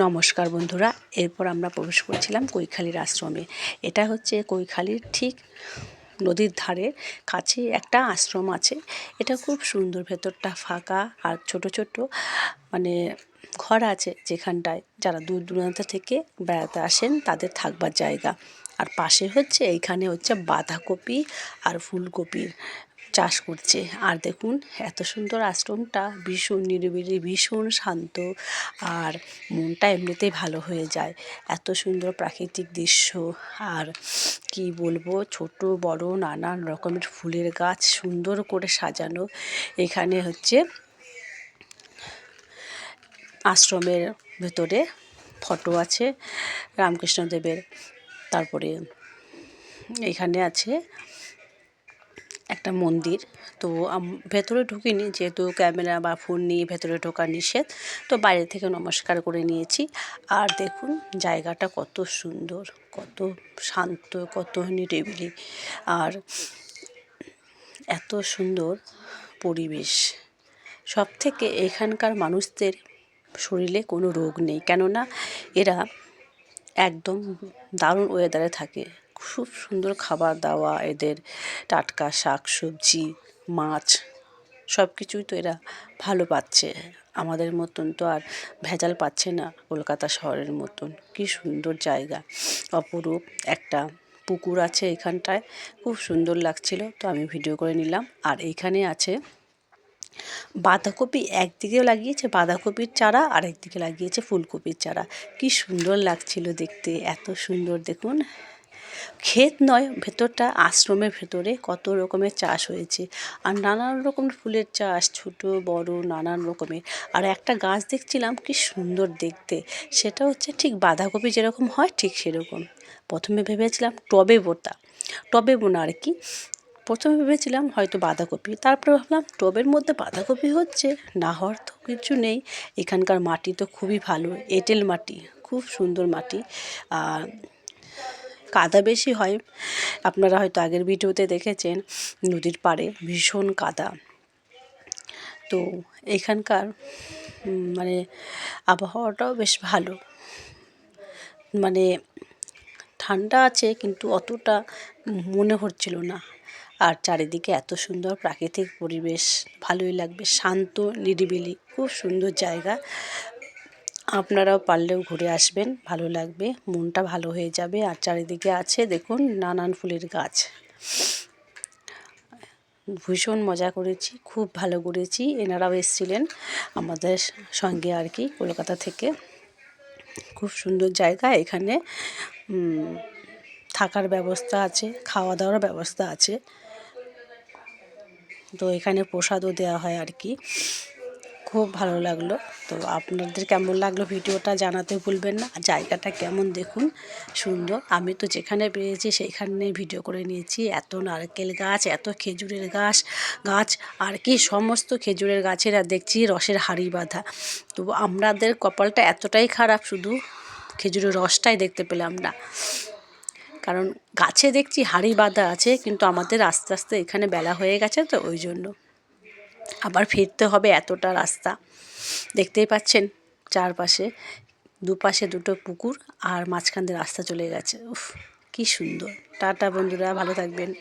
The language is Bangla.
নমস্কার বন্ধুরা, এরপর আমরা প্রবেশ করেছিলাম কৈখালির আশ্রমে। এটা হচ্ছে কৈখালির ঠিক নদীর ধারে কাছে একটা আশ্রম আছে। এটা খুব সুন্দর, ভেতরটা ফাঁকা আর ছোট ছোট মানে ঘর আছে যেখানটায় যারা দূর দূরান্ত থেকে বেড়াতে আসেন তাদের থাকবার জায়গা। আর পাশে হচ্ছে, এইখানে হচ্ছে বাঁধাকপি আর ফুলকপির চাষ করছে। আর দেখুন, এত সুন্দর আশ্রমটা ভীষণ নিরিবিলি, ভীষণ শান্ত আর মনটা এমনিতেই ভালো হয়ে যায়। এত সুন্দর প্রাকৃতিক দৃশ্য আর কি বলব, ছোট, বড়, নানান রকমের ফুলের গাছ সুন্দর করে সাজানো। এখানে হচ্ছে আশ্রমের ভেতরে ফটো আছে রামকৃষ্ণদেবের। তারপরে এখানে আছে একটা মন্দির। তো ভেতরে ঢুকিনি যেহেতু ক্যামেরা বা ফোন নিয়ে ভেতরে ঢোকা নিষেধ। তো বাইরে থেকে নমস্কার করে নিয়েছি। আর দেখুন, জায়গাটা কত সুন্দর, কত শান্ত, কত নিরিবিলি। আর এত সুন্দর পরিবেশ। সব থেকে এখানকার মানুষদের শরীরে কোনো রোগ নেই। কেননা এরা একদম দারুণ ওয়েদারে থাকে। খুব সুন্দর খাবার দাওয়া, এদের টাটকা শাক সবজি, মাছ সব কিছুই তো এরা ভালো পাচ্ছে। আমাদের মতন তো আর ভেজাল পাচ্ছে না কলকাতা শহরের মতন। কি সুন্দর জায়গা। অপরূপ একটা পুকুর আছে এখানটায়। খুব সুন্দর লাগছিল, তো আমি ভিডিও করে নিলাম। আর এইখানে আছে বাঁধাকপি, একদিকেও লাগিয়েছে বাঁধাকপির চারা আর একদিকে লাগিয়েছে ফুলকপির চারা। কি সুন্দর লাগছিল দেখতে, এত সুন্দর দেখুন। ক্ষেত নয়, ভেতরটা আশ্রমের ভেতরে কত রকমের চাষ হয়েছে। আর নানান রকমের ফুলের চাষ, ছোট, বড়, নানান রকমের। আর একটা গাছ দেখছিলাম কি সুন্দর দেখতে। সেটা হচ্ছে ঠিক বাঁধাকপি যেরকম হয় ঠিক সেরকম। প্রথমে ভেবেছিলাম টবে বোতা। টবে বোনা আর কি। প্রথমে ভেবেছিলাম হয়তো বাঁধাকপি। তারপরে ভাবলাম টবের মধ্যে বাঁধাকপি হচ্ছে, না হওয়ার তো কিছু নেই। এখানকার মাটি তো খুবই ভালো, এঁটেল মাটি, খুব সুন্দর মাটি। আর কাদা বেশি হয়। আপনারা হয়তো আগের ভিডিওতে দেখেছেন, নদীর পাড়ে ভীষণ কাদা। তো এখানকার মানে আবহাওয়াটাও বেশ ভালো। মানে ঠান্ডা আছে কিন্তু অতটা মনে হচ্ছিল না। আর চারিদিকে এত সুন্দর প্রাকৃতিক পরিবেশ, ভালোই লাগবে, শান্ত, নিরিবিলি, খুব সুন্দর জায়গা। আপনারাও পারলেও ঘুরে আসবেন, ভালো লাগবে, মনটা ভালো হয়ে যাবে। আর চারিদিকে আছে, দেখুন, নানান ফুলের গাছ। ভীষণ মজা করেছি, খুব ভালো করেছি এনারাও এসেছিলেন আমাদের সঙ্গে আর কি, কলকাতা থেকে। খুব সুন্দর জায়গা এখানে। থাকার ব্যবস্থা আছে খাওয়া দাওয়ার ব্যবস্থা আছে। তো এখানে প্রসাদও দেওয়া হয় আর কি। খুব ভালো লাগল। তো আপনাদের কেমন লাগল ভিডিওটা জানাতে ভুলবেন না। জায়গাটা কেমন দেখুন, সুন্দর। আমি তো যেখানে পেয়েছি সেইখানে ভিডিও করে নিয়েছি। এত নারকেল গাছ, এত খেজুরের গাছ গাছ, আর কি সমস্ত খেজুরের গাছের দেখছি রসের হাড়ি বাঁধা। তো আমাদের কপালটা এতটাই খারাপ, শুধু খেজুরের রসটাই দেখতে পেলাম না। কারণ গাছে দেখছি হাড়ি বাঁধা আছে, কিন্তু আমাদের আস্তে আস্তে এখানে বেলা হয়ে গেছে তো, ওই জন্য। আবার ফিরতে হবে এতটা রাস্তা। দেখতেই পাচ্ছেন চারপাশে দুপাশে দুটো পুকুর আর মাঝখান দিয়ে রাস্তা চলে গেছে। উফ, কী সুন্দর। টাটা বন্ধুরা, ভালো থাকবেন।